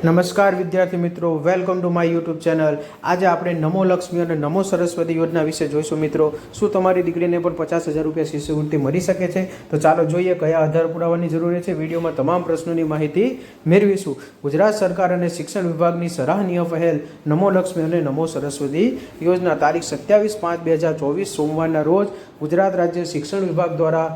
નમસ્કાર વિદ્યાર્થી મિત્રો welcome to my YouTube channel આજે આપણે નમો લક્ષ્મી અને નમો સરસ્વતી યોજના વિશે જોઈશું મિત્રો. શું તમારી દીકરીને પણ પચાસ હજાર રૂપિયા શિષ્યવૃત્તિ મળી શકે છે? તો ચાલો જોઈએ કયા આધાર પુરાવાની જરૂર છે. વિડીયોમાં તમામ પ્રશ્નોની માહિતી મેળવીશું. ગુજરાત સરકાર અને શિક્ષણ વિભાગની સરાહનીય પહેલ, નમો લક્ષ્મી અને નમો સરસ્વતી યોજના, તારીખ સત્યાવીસ પાંચ બે હજાર ચોવીસ સોમવારના રોજ ગુજરાત રાજ્ય શિક્ષણ વિભાગ દ્વારા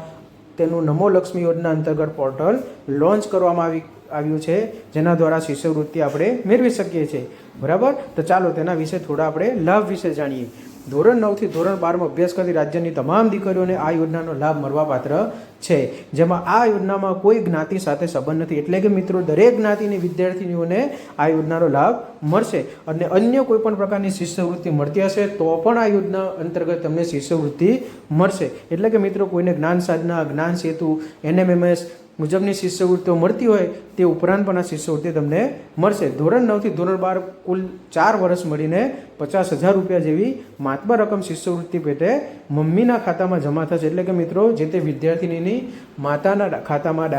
તેનું નમો લક્ષ્મી યોજના અંતર્ગત પોર્ટલ લોન્ચ કરવામાં આવી આવ્યું છે, જેના દ્વારા શિષ્યવૃત્તિ આપણે મેળવી શકીએ છીએ. બરાબર? તો ચાલો તેના વિશે થોડા આપણે લાભ વિશે જાણીએ. ધોરણ નવથી ધોરણ બારમાં અભ્યાસ કરતી રાજ્યની તમામ દીકરીઓને આ યોજનાનો લાભ મળવાપાત્ર છે. જેમાં આ યોજનામાં કોઈ જ્ઞાતિ સાથે સંબંધ નથી. એટલે કે મિત્રો, દરેક જ્ઞાતિની વિદ્યાર્થીનીઓને આ યોજનાનો લાભ મળશે. અને અન્ય કોઈ પણ પ્રકારની શિષ્યવૃત્તિ મળતી હશે, તો પણ આ યોજના અંતર્ગત તમને શિષ્યવૃત્તિ મળશે. એટલે કે મિત્રો, કોઈને જ્ઞાન સાધના, જ્ઞાન સેતુ, એનએમએમએસ મુજબની શિષ્યવૃત્તિઓ મળતી હોય તે ઉપરાંત પણ આ શિષ્યવૃત્તિ તમને મળશે. ધોરણ નવથી ધોરણ બાર કુલ ચાર વર્ષ મળીને પચાસ હજાર રૂપિયા જેવી માતબર રકમ શિષ્યવૃત્તિ પેટે મમ્મીના ખાતામાં જમા થશે. એટલે કે મિત્રો, જે તે વિદ્યાર્થીનીની માતાના ખાતામાં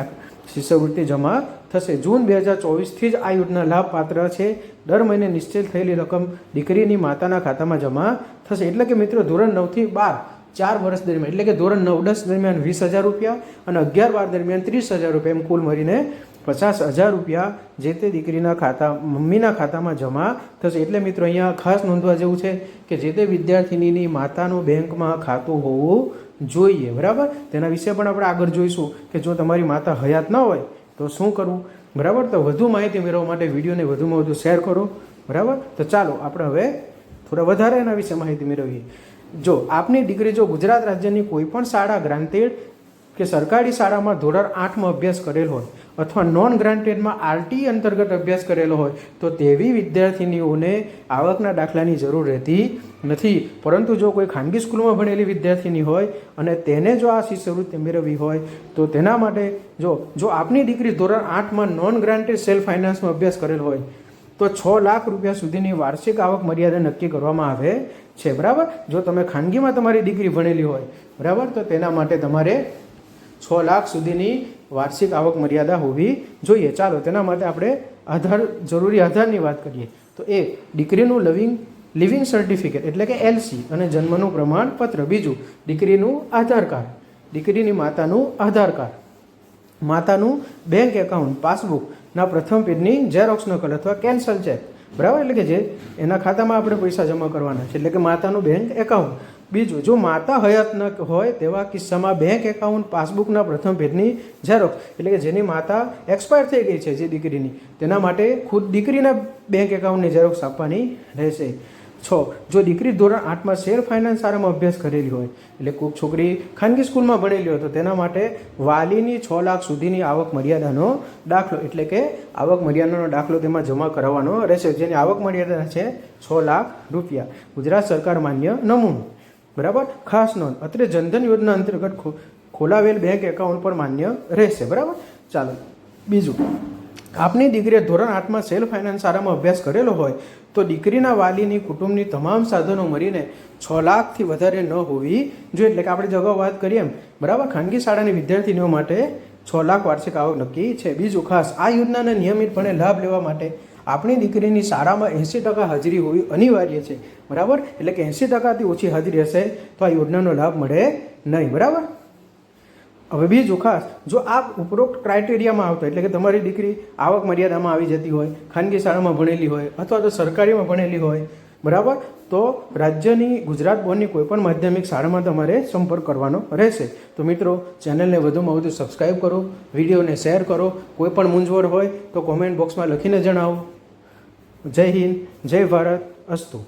શિષ્યવૃત્તિ જમા થશે. જૂન બે હજાર ચોવીસથી જ આ યોજના લાભ પાત્ર છે. દર મહિને નિશ્ચિત થયેલી રકમ દીકરીની માતાના ખાતામાં જમા થશે. એટલે કે મિત્રો, ધોરણ નવથી બાર ચાર વર્ષ દરમિયાન, એટલે કે ધોરણ નવ દસ દરમિયાન વીસ હજાર રૂપિયા અને અગિયાર બાર દરમિયાન ત્રીસ હજાર રૂપિયા એમ કુલ મળીને પચાસ હજાર રૂપિયા જે તે દીકરીના ખાતા, મમ્મીના ખાતામાં જમા થશે. એટલે મિત્રો, અહીંયા ખાસ નોંધવા જેવું છે કે જે તે વિદ્યાર્થિનીની માતાનું બેંકમાં ખાતું હોવું જોઈએ, બરાબર? તેના વિશે પણ આપણે આગળ જોઈશું કે જો તમારી માતા હયાત ન હોય, તો શું કરવું? બરાબર? તો વધુ માહિતી મેળવવા માટે વિડીયોને વધુમાં વધુ શેર કરો, બરાબર? તો ચાલો, આપણે હવે થોડા વધારે એના વિશે માહિતી મેળવીએ. જો આપની દીકરી જો ગુજરાત રાજ્યની કોઈ પણ શાળા ગ્રાન્ટેડ કે સરકારી શાળામાં ધોરણ આઠમાં અભ્યાસ કરેલ હોય અથવા નોન ગ્રાન્ટેડમાં આરટી અંતર્ગત અભ્યાસ કરેલો હોય, તો તેવી વિદ્યાર્થીનીઓને આવકના દાખલાની જરૂર રહેતી નથી. પરંતુ જો કોઈ ખાનગી સ્કૂલમાં ભણેલી વિદ્યાર્થીની હોય અને તેને જો આ શિષ્યવૃત્તિ મેળવવી હોય, તો તેના માટે જો જો આપની દીકરી ધોરણ આઠમાં નોન ગ્રાન્ટેડ સેલ્ફ ફાઇનાન્સમાં અભ્યાસ કરેલ હોય તો છ લાખ રૂપિયા સુધીની વાર્ષિક આવક મર્યાદા નક્કી કરવામાં આવે છે, બરાબર? જો તમે ખાનગીમાં તમારી દીકરી ભણેલી હોય, બરાબર? તો તેના માટે તમારે છ લાખ સુધીની વાર્ષિક આવક મર્યાદા હોવી જોઈએ. ચાલો, તેના માટે આપણે આધાર, જરૂરી આધારની વાત કરીએ. તો એક દીકરીનું લવિંગ, લિવિંગ સર્ટિફિકેટ, એટલે કે એલસી, અને જન્મનું પ્રમાણપત્ર. બીજું, દીકરીનું આધાર કાર્ડ, દીકરીની માતાનું આધાર કાર્ડ, માતાનું બેંક એકાઉન્ટ પાસબુકના પ્રથમ પેજની ઝેરોક્સ નકલ અથવા કેન્સલ ચેક બરાબર? એટલે કે જે એના ખાતામાં આપણે પૈસા જમા કરવાના છે. એટલે કે માતાનું બેંક એકાઉન્ટ બીજું, જો માતા હયાત ન હોય તેવા કિસ્સામાં બેંક એકાઉન્ટ પાસબુકના પ્રથમ પેજની ઝેરોક્સ એટલે કે જેની માતા એક્સપાયર થઈ ગઈ છે, જે દીકરીની. તેના માટે ખુદ દીકરીના બેંક એકાઉન્ટની ઝેરોક્સ આપવાની રહેશે. છ. જો દીકરી ધોરણ આઠમાં શેર ફાઇનાન્સ શાળામાં અભ્યાસ કરેલી હોય, એટલે કોઈક છોકરી ખાનગી સ્કૂલમાં ભણેલી હોય, તો તેના માટે વાલીની છ લાખ સુધીની આવક મર્યાદાનો દાખલો, એટલે કે આવક મર્યાદાનો દાખલો તેમાં જમા કરાવવાનો રહેશે, જેની આવક મર્યાદા છે છ લાખ રૂપિયા. ગુજરાત સરકાર માન્ય નમૂનો. બરાબર? ખાસ નોંધ. અત્રે જનધન યોજના અંતર્ગત ખોલાવેલ બેંક એકાઉન્ટ પણ માન્ય રહેશે. બરાબર? ચાલો, બીજું. આપની દીકરીએ ધોરણ આઠમાં સેલ્ફ ફાઇનાન્સ શાળામાં અભ્યાસ કરેલો હોય તો દીકરીના વાલીની કુટુંબની તમામ સાધનો મળીને છ લાખથી વધારે ન હોવી જોઈએ. એટલે કે આપણે જગાઉ વાત કરીએ એમ, બરાબર? ખાનગી શાળાની વિદ્યાર્થીનીઓ માટે છ લાખ વાર્ષિક આવક નક્કી છે. બીજું, ખાસ, આ યોજનાને નિયમિતપણે લાભ લેવા માટે આપણી દીકરીની શાળામાં એંસી ટકા હાજરી હોવી અનિવાર્ય છે. બરાબર? એટલે કે એંસી ટકાથી ઓછી હાજરી હશે તો આ યોજનાનો લાભ મળે નહીં. બરાબર? હવે બીજું ખાસ, જો આ ઉપરોક્ત ક્રાઇટેરિયામાં આવતો એટલે કે તમારી દીકરી આવક મર્યાદામાં આવી જતી હોય, ખાનગી શાળામાં ભણેલી હોય, અથવા તો સરકારીમાં ભણેલી હોય, બરાબર? તો રાજ્યની, ગુજરાત બોર્ડની કોઈપણ માધ્યમિક શાળામાં તમારે સંપર્ક કરવાનો રહેશે. તો મિત્રો, ચેનલને વધુમાં વધુ સબસ્ક્રાઈબ કરો, વિડીયોને શેર કરો કોઈપણ મૂંઝવણ હોય તો કોમેન્ટ બોક્સમાં લખીને જણાવો. જય હિન્દ, જય ભારત, અસ્તુ.